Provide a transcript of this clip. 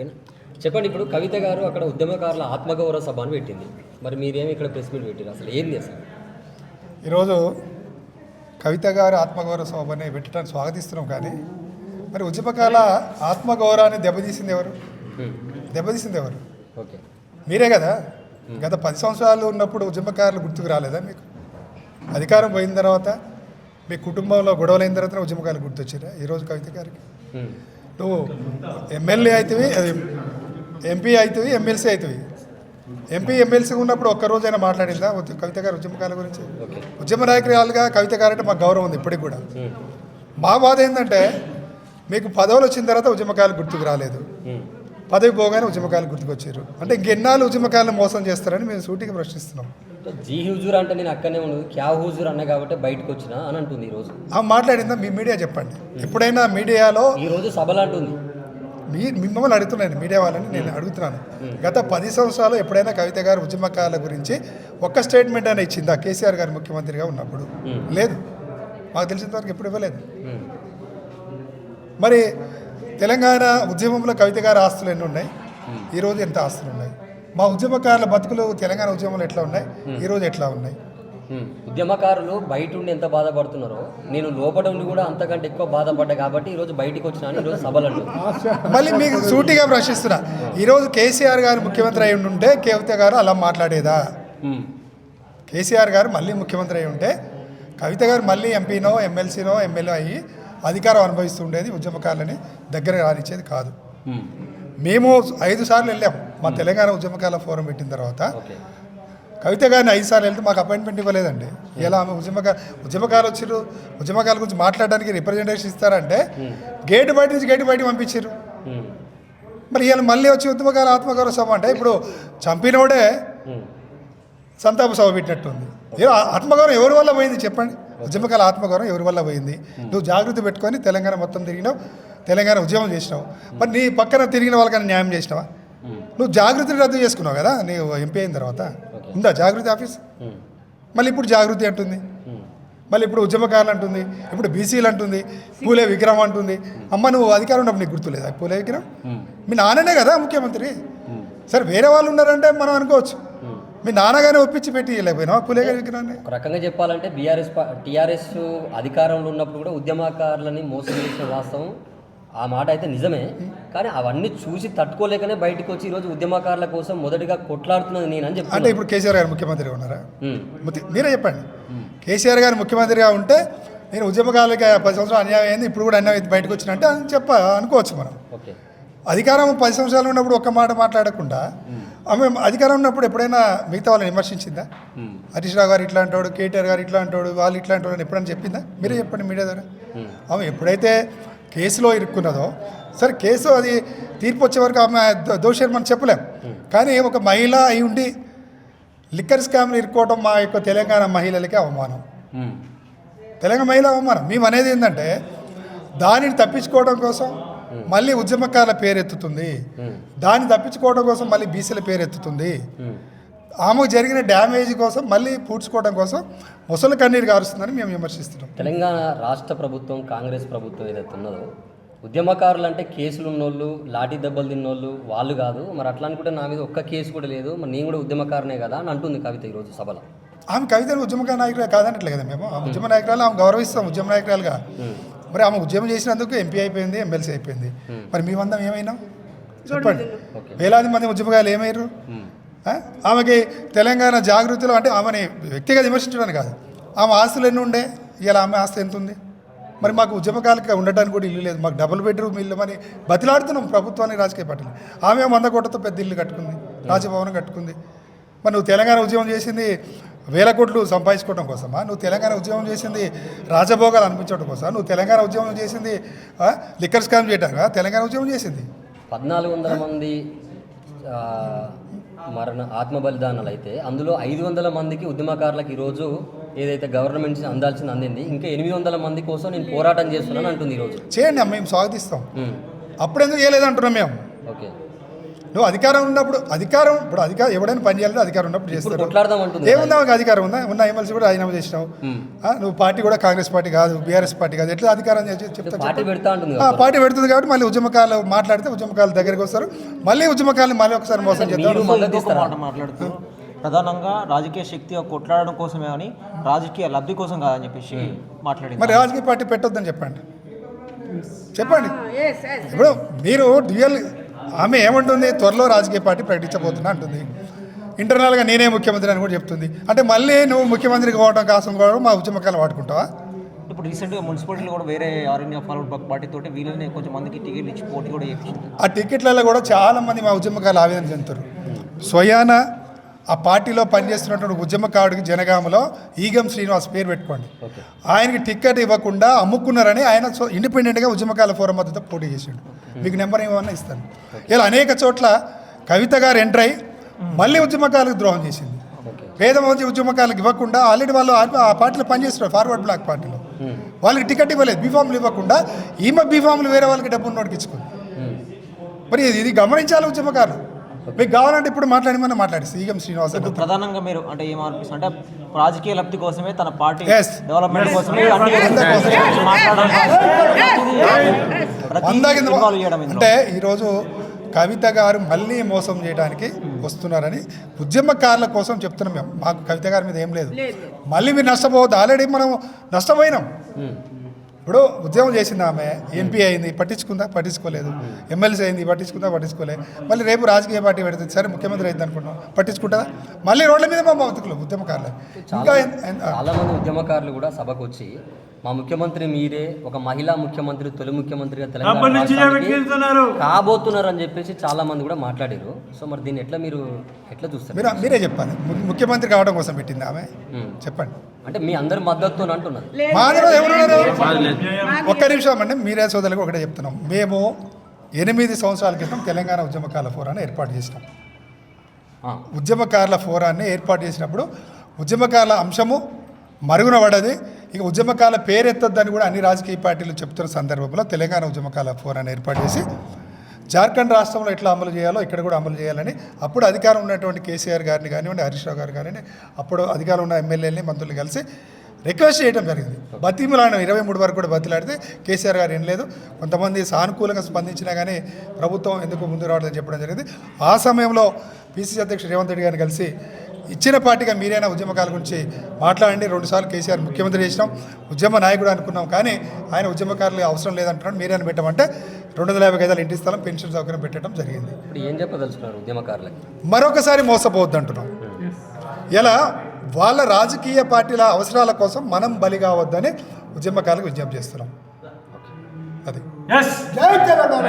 ఓకేనా? చెప్పండి ఇప్పుడు కవిత గారు అక్కడ ఉద్యమకారుల ఆత్మగౌరవ సభ అని పెట్టింది. మరి మీరేమి ఇక్కడ ప్రెస్ మీట్ పెట్టారు అసలు ఏంది అసలు? ఈరోజు కవిత గారు ఆత్మగౌరవ సభని పెట్టడానికి స్వాగతిస్తున్నాం కానీ మరి ఉద్యమకాల ఆత్మగౌరవాన్ని దెబ్బతీసింది ఎవరు. దెబ్బతీసింది ఎవరు? ఓకే. మీరే కదా? గత పది సంవత్సరాలు ఉన్నప్పుడు ఉద్యమకారులు గుర్తుకు రాలేదా మీకు? అధికారం పోయిన తర్వాత మీ కుటుంబంలో గొడవలైన తర్వాత ఉద్యమకారులు గుర్తొచ్చారా? ఈరోజు కవిత గారికి. నువ్వు ఎమ్మెల్యే అవుతుంది అది ఎంపీ అవుతుంది ఎమ్మెల్సీ అవుతుంది ఎంపీ ఎమ్మెల్సీ ఉన్నప్పుడు ఒక్క రోజైనా మాట్లాడిందా? కవిత గారు ఉద్యమకాల గురించి? ఉద్యమ నాయకురాలుగా కవిత గారు అంటే మాకు గౌరవం ఉంది ఇప్పటికి కూడా. మా బాధ ఏంటంటే మీకు పదవులు వచ్చిన తర్వాత ఉద్యమకాలు గుర్తుకు రాలేదు. పదవి పోగానే ఉద్యమకాలు గుర్తుకొచ్చారు. అంటే ఇంకెన్నాళ్ళు ఉద్యమకాలను మోసం చేస్తారని మేము సూటిగా ప్రశ్నిస్తున్నాం. జీ హుజూర్ అంటే నేను అక్కడనే ఉండదు క్యా హుజూర్ అన్న కాబట్టి బయటకు వచ్చిన అని అంటుంది ఈరోజు ఆ మాట్లాడిందా? మీ మీడియా చెప్పండి. ఎప్పుడైనా మీడియాలో ఈరోజు సభలు అంటుంది. మీ మిమ్మల్ని అడుగుతున్నాను మీడియా వాళ్ళని నేను అడుగుతున్నాను. గత పది సంవత్సరాలు ఎప్పుడైనా కవిత గారు ఉద్యమకాల గురించి ఒక్క స్టేట్మెంట్ అయినా ఇచ్చిందా? కేసీఆర్ గారు ముఖ్యమంత్రిగా ఉన్నప్పుడు. లేదు. మాకు తెలిసినంత వరకు ఎప్పుడు ఇవ్వలేదు. మరి తెలంగాణ ఉద్యమంలో కవిత గారి ఆస్తులు ఎన్ని ఉన్నాయి? ఈరోజు ఎంత ఆస్తులు ఉన్నాయి? మా ఉద్యమకారుల బతుకులు తెలంగాణ ఉద్యమంలో ఎట్లా ఉన్నాయి? ఈరోజు ఎట్లా ఉన్నాయి. ఉద్యమకారులు బయట ఉండి ఎంత బాధపడుతున్నారో నేను లోపల ఉండి కూడా అంతకంటే ఎక్కువ బాధపడ్డా కాబట్టి ఈరోజు బయటికి వచ్చినా అని ఈరోజు సభలు అంటుంది మళ్ళీ మీకు సూటిగా ప్రశ్నిస్తున్నా. ఈరోజు కేసీఆర్ గారు ముఖ్యమంత్రి అయి ఉంటే కవిత గారు అలా మాట్లాడేదా. కేసీఆర్ గారు మళ్ళీ ముఖ్యమంత్రి అయి ఉంటే కవిత గారు మళ్ళీ ఎంపీనో ఎమ్మెల్సీనో ఎమ్మెల్యే అయ్యి అధికారం అనుభవిస్తూ ఉండేది ఉద్యమకారులని దగ్గర రానిచ్చేది కాదు. మేము ఐదు సార్లు వెళ్ళాం మా తెలంగాణ ఉద్యమకాల ఫోరం పెట్టిన తర్వాత కవిత గారిని ఐదు సార్లు వెళ్తే మాకు అపాయింట్మెంట్ ఇవ్వలేదండి. ఇలా ఆమె ఉద్యమకాల ఉద్యమకాలు వచ్చారు ఉద్యమకాల గురించి మాట్లాడడానికి రిప్రజెంటేషన్ ఇస్తారంటే గేటు బయట నుంచి గేటు బయట పంపించారు. మరి ఇవాళ మళ్ళీ వచ్చి ఉద్యమకాల ఆత్మగౌరవ సభ అంటే ఇప్పుడు చంపినోడే. సంతాప సభ పెట్టినట్టుంది. ఆత్మగౌరవం ఎవరి వల్ల పోయింది చెప్పండి. ఉద్యమకాల ఆత్మగౌరవం ఎవరి వల్ల పోయింది? నువ్వు జాగృతి పెట్టుకొని తెలంగాణ మొత్తం తిరిగినావు తెలంగాణ ఉద్యమం చేసినావు. మరి నీ పక్కన తిరిగిన వాళ్ళకన్నా న్యాయం చేసినావా. నువ్వు జాగృతిని రద్దు చేసుకున్నావు కదా నీవు ఎంపీ అయిన తర్వాత ఉందా జాగృతి ఆఫీస్. మళ్ళీ ఇప్పుడు జాగృతి అంటుంది. మళ్ళీ ఇప్పుడు ఉద్యమకారులు అంటుంది ఇప్పుడు బీసీలు అంటుంది పూలే విగ్రహం అంటుంది అమ్మ నువ్వు అధికారం ఉన్నప్పుడు నీకు గుర్తులేదా పూలే విగ్రహం హ్మ్. మీ నాన్ననే కదా ముఖ్యమంత్రి. సరే వేరే వాళ్ళు ఉన్నారంటే మనం అనుకోవచ్చు. మీ నాన్నగానే ఒప్పించి పెట్టి వెళ్ళకపోయినా పూలే గారి విగ్రహాన్ని ఒక రకంగా చెప్పాలంటే బీఆర్ఎస్ టీఆర్ఎస్ అధికారంలో ఉన్నప్పుడు కూడా ఉద్యమకారులని మోసం చేసిన వాస్తవం ఆ మాట అయితే నిజమే. కానీ అవన్నీ చూసి తట్టుకోలేకనే బయటకు వచ్చి ఈరోజు ఉద్యమకారుల కోసం మొదటిగా కొట్లాడుతున్నది నేను అని అంటే చెప్తాను ఇప్పుడు కేసీఆర్ గారు ముఖ్యమంత్రిగా ఉన్నారా? మీరే చెప్పండి. కేసీఆర్ గారు ముఖ్యమంత్రిగా ఉంటే నేను ఉద్యమకాలకి పది సంవత్సరాలు అన్యాయం అయింది ఇప్పుడు కూడా అన్యాయం బయటకు వచ్చినంటే అని చెప్ప అనుకోవచ్చు మనం. ఓకే. అధికారం పది సంవత్సరాలు ఉన్నప్పుడు ఒక్క మాట మాట్లాడకుండా ఆమె అధికారం ఉన్నప్పుడు ఎప్పుడైనా మిగతా వాళ్ళని విమర్శించిందా. హరీష్ రావు గారు ఇట్లా అంటాడు కేటీఆర్ గారు ఇట్లా అంటాడు వాళ్ళు ఇట్లా అంటాడు అని ఎప్పుడైనా చెప్పిందా? మీరే చెప్పండి మీడియా ద్వారా. ఆమె ఎప్పుడైతే కేసులో ఇరుక్కున్నదో. సరే కేసు అది తీర్పు వచ్చే వరకు ఆమె దోషి అని మనం చెప్పలేం కానీ ఒక మహిళ అయి ఉండి లిక్కర్ స్కామ్లు ఇరుక్కోవడం మా యొక్క తెలంగాణ మహిళలకి అవమానం. తెలంగాణ మహిళ అవమానం. మేము అనేది ఏంటంటే దానిని తప్పించుకోవడం కోసం మళ్ళీ ఉద్యమకాల పేరెత్తుతుంది. దాన్ని తప్పించుకోవడం కోసం మళ్ళీ బీసీల పేరెత్తుతుంది. ఆమెకు జరిగిన డ్యామేజ్ కోసం మళ్ళీ పూడ్చుకోవడం కోసం ముసలి కన్నీరు కారుస్తుందని మేము విమర్శిస్తున్నాం. తెలంగాణ రాష్ట్ర ప్రభుత్వం కాంగ్రెస్ ప్రభుత్వం ఏదైతే ఉన్నదో ఉద్యమకారులు అంటే కేసులు ఉన్నోళ్ళు లాఠీ దెబ్బలు తిన్నోళ్ళు వాళ్ళు కాదు. మరి అట్లా అనుకుంటే నా మీద ఒక్క కేసు కూడా లేదు. మరి నేను కూడా ఉద్యమకారనే కదా అని అంటుంది కవిత ఈరోజు సభలో. ఆమె కవితలు ఉద్యమక నాయకులు కాదనట్లే కదా మేము. ఆమె ఉద్యమ నాయకురాలు ఆమె గౌరవిస్తాం ఉద్యమ నాయకురాలుగా. మరి ఆమె ఉద్యమం చేసినందుకు ఎంపీ అయిపోయింది ఎమ్మెల్సీ అయిపోయింది. మరి మీ మందం ఏమైనా? చెప్పండి. వేలాది మంది ఉద్యమకాలు ఏమయ్యారు. ఆ? ఆమెకి తెలంగాణ జాగృతిలో అంటే ఆమెని వ్యక్తిగా విమర్శించడానికి కాదు. ఆమె ఆస్తులు ఎన్ని ఉండే ఇలా ఆమె ఆస్తి ఎంత ఉంది మరి మాకు ఉద్యమకాలకి ఉండటానికి కూడా ఇల్లు లేదు. మాకు డబుల్ బెడ్రూమ్ ఇల్లు అని బతిలాడుతున్నాం ప్రభుత్వాన్ని రాజకీయ పార్టీలు. ఆమె వంద కోట్లతో పెద్ద ఇల్లు కట్టుకుంది రాజభవనం కట్టుకుంది. మరి నువ్వు తెలంగాణ ఉద్యమం చేసింది వేల కోట్లు సంపాదించుకోవడం కోసమా? నువ్వు తెలంగాణ ఉద్యమం చేసింది రాజభోగాలు అనిపించడం కోసం నువ్వు తెలంగాణ ఉద్యమం చేసింది లిక్కర్ స్కామ్ చేయడానికి తెలంగాణ ఉద్యమం చేసింది. పద్నాలుగు వందల మంది మరణ ఆత్మ బలిదానాలు అయితే అందులో ఐదు వందల మందికి ఉద్యమకారులకు ఈరోజు ఏదైతే గవర్నమెంట్ నుంచి అందాల్సింది అందింది ఇంకా ఎనిమిది వందల మంది కోసం నేను పోరాటం చేస్తున్నాను అంటుంది ఈరోజు. చేయండి అమ్మ మేము స్వాగతిస్తాం. హ్మ్. అప్పుడు ఎందుకు చేయలేదు అంటున్నాం మేము? ఓకే. నువ్వు అధికారం ఉన్నప్పుడు అధికారం ఇప్పుడు అధికారం ఎవడైనా పని చేయాలంటే అధికారం ఉన్నప్పుడు చేస్తారు. ఏముందా అధికారం ఉందా? ఉన్న ఎమ్మెల్సీ కూడా రాజీనామా చేసినావు. ఆ, నువ్వు పార్టీ కూడా కాంగ్రెస్ పార్టీ కాదు బీఆర్ఎస్ పార్టీ కాదు ఎట్లా అధికారం చేసి చెప్తా పార్టీ పెడతా అంటుంది ఆ, పార్టీ పెడుతుంది కాబట్టి మళ్ళీ ఉద్యమకాలు మాట్లాడితే ఉద్యమకాలు దగ్గరికి వస్తారు. మళ్ళీ ఉద్యమకాలని మళ్ళీ ఒకసారి మోసం చేస్తారు. ప్రధానంగా రాజకీయ శక్తి కొట్లాడడం కోసమే అని రాజకీయ లబ్ధి కోసం కాదని చెప్పేసి మాట్లాడింది. మరి రాజకీయ పార్టీ పెట్టొద్దని చెప్పండి. చెప్పండి. ఇప్పుడు మీరు డ్యూయల్ ఆమె ఏమంటుంది? త్వరలో రాజకీయ పార్టీ ప్రకటించబోతున్నా అంటుంది. ఇంటర్నల్గా నేనే ముఖ్యమంత్రి అని కూడా చెప్తుంది. అంటే మళ్ళీ నువ్వు ముఖ్యమంత్రికి పోవడం కోసం కూడా మా ఉద్యమకాలు వాడుకుంటావా? ఇప్పుడు రీసెంట్గా మున్సిపాలిటీలో కూడా వేరే ఇండియా ఫార్వర్డ్ పార్టీ తోటి వీళ్ళని కొంచెం మందికి టికెట్లు ఇచ్చి పోటీ కూడా ఆ టికెట్లలో కూడా చాలా మంది మా ఉద్యమకాలు ఆవేదన చెందుతారు. స్వయాన ఆ పార్టీలో పనిచేస్తున్నటువంటి ఉద్యమకారుడికి జనగామలో ఈగం శ్రీనివాస్ పేరు పెట్టుకోండి. ఆయనకి టికెట్ ఇవ్వకుండా అమ్ముకున్నారని ఆయన ఇండిపెండెంట్గా ఉద్యమకాల ఫోరం మద్దతు పోటీ చేసిండు. మీకు నెంబర్ ఏమన్నా ఇస్తాను. ఇలా అనేక చోట్ల కవిత గారు ఎంటర్ అయ్యి మళ్ళీ ఉద్యమకాలకు ద్రోహం చేసింది. పేద మంది ఉద్యమకాలకు ఇవ్వకుండా ఆల్రెడీ వాళ్ళు ఆ- పార్టీలో పనిచేస్తున్నారు ఫార్వర్డ్ బ్లాక్ పార్టీలో. వాళ్ళకి టికెట్ ఇవ్వలేదు బీఫామ్లు ఇవ్వకుండా ఈమె బీఫామ్లు వేరే వాళ్ళకి డబ్బు ఉన్నోడికి ఇచ్చుకుంది. మరి ఇది- ఇది గమనించాలి ఉద్యమకారులు. మీకు కావాలంటే ఇప్పుడు మాట్లాడమని మాట్లాడి. సీఎం శ్రీనివాస ఇప్పుడు ప్రధానంగా మీరు అంటే ఏం అనిపిస్తుంది అంటే రాజకీయ లబ్ధి కోసమే తన పార్టీ Yes. డెవలప్మెంట్ కోసమే. అంటే ఈరోజు కవిత గారు మళ్ళీ మోసం చేయడానికి వస్తున్నారని ఉద్యమకారుల కోసం చెప్తున్నాం మేము. మాకు కవిత గారి మీద ఏం లేదు. మళ్ళీ మీరు నష్టపోవద్దు. ఆల్రెడీ మనం నష్టపోయినాం. ఇప్పుడు ఉద్యమం చేసింది ఆమె ఎంపీ అయింది పట్టించుకుందా? పట్టించుకోలేదు. ఎమ్మెల్సీ అయింది పట్టించుకుందా? పట్టించుకోలేదు మళ్ళీ రేపు రాజకీయ పార్టీ పెడుతుంది. సరే ముఖ్యమంత్రి అయింది అనుకుంటున్నాం. పట్టించుకుంటుందా? మళ్ళీ రోడ్ల మీద మా బతుకులు ఉద్యమకారులు. ఇంకా చాలా మంది ఉద్యమకారులు కూడా సభకు వచ్చి మా ముఖ్యమంత్రి మీరే ఒక మహిళా ముఖ్యమంత్రి తొలి ముఖ్యమంత్రిగా తెలంగాణ కాబోతున్నారు అని చెప్పేసి చాలా మంది కూడా మాట్లాడారు. సో మరి దీన్ని ఎట్లా మీరు ఎట్లా చూస్తారు? మీరు చెప్పాలి. ముఖ్యమంత్రి కావడం కోసం పెట్టింది ఆమె. చెప్పండి. అంటే మీ అందరి మద్దతు అంటున్నారు. ఒక్క నిమిషం అండి. మీరే సోదరులకు ఒకటే చెప్తున్నాం. మేము ఎనిమిది సంవత్సరాల క్రితం తెలంగాణ ఉద్యమకాల ఫోరాన్ని ఏర్పాటు చేసినాం. ఆ, ఉద్యమకారుల ఫోరాన్ని ఏర్పాటు చేసినప్పుడు ఉద్యమకారుల అంశము మరుగున పడది. ఇక ఉద్యమకాల పేరెత్తద్దని కూడా అన్ని రాజకీయ పార్టీలు చెప్తున్న సందర్భంలో తెలంగాణ ఉద్యమకాల ఫోరాన్ని ఏర్పాటు చేసి జార్ఖండ్ రాష్ట్రంలో ఎట్లా అమలు చేయాలో ఇక్కడ కూడా అమలు చేయాలని అప్పుడు అధికారం ఉన్నటువంటి కేసీఆర్ గారిని కానివ్వండి హరీష్ రావు గారు కానివ్వండి అప్పుడు అధికారం ఉన్న ఎమ్మెల్యేలని మంత్రులు కలిసి రిక్వెస్ట్ చేయడం జరిగింది. బతిమలాడిన ఇరవై మూడు వరకు కూడా బతిలాడితే కేసీఆర్ గారు ఏం లేదు. కొంతమంది సానుకూలంగా స్పందించినా కానీ ప్రభుత్వం ఎందుకు ముందు రావడం చెప్పడం జరిగింది. ఆ సమయంలో పీసీసీ అధ్యక్షుడు రేవంత్ రెడ్డి గారిని కలిసి ఇచ్చిన పార్టీగా మీరైనా ఉద్యమకాల గురించి మాట్లాడండి. రెండుసార్లు కేసీఆర్ ముఖ్యమంత్రి చేసినాం. ఉద్యమ నాయకుడు అనుకున్నాం కానీ ఆయన ఉద్యమకారులు అవసరం లేదంటున్నాడు. మీరైనా పెట్టమంటే రెండు వందల యాభై గదాల ఇంటి స్థలం పెన్షన్ సౌకర్యం పెట్టడం జరిగింది. ఇప్పుడు ఏం చెప్పదలుచుకున్నారు ఉద్యమకారులకి? మరొకసారి మోసపోవద్దు అంటున్నాం ఇలా వాళ్ళ రాజకీయ పార్టీల అవసరాల కోసం మనం బలి కావద్దని ఉద్యమకాలకు విజ్ఞప్తి చేస్తున్నాం. అది. జై తెలంగాణ.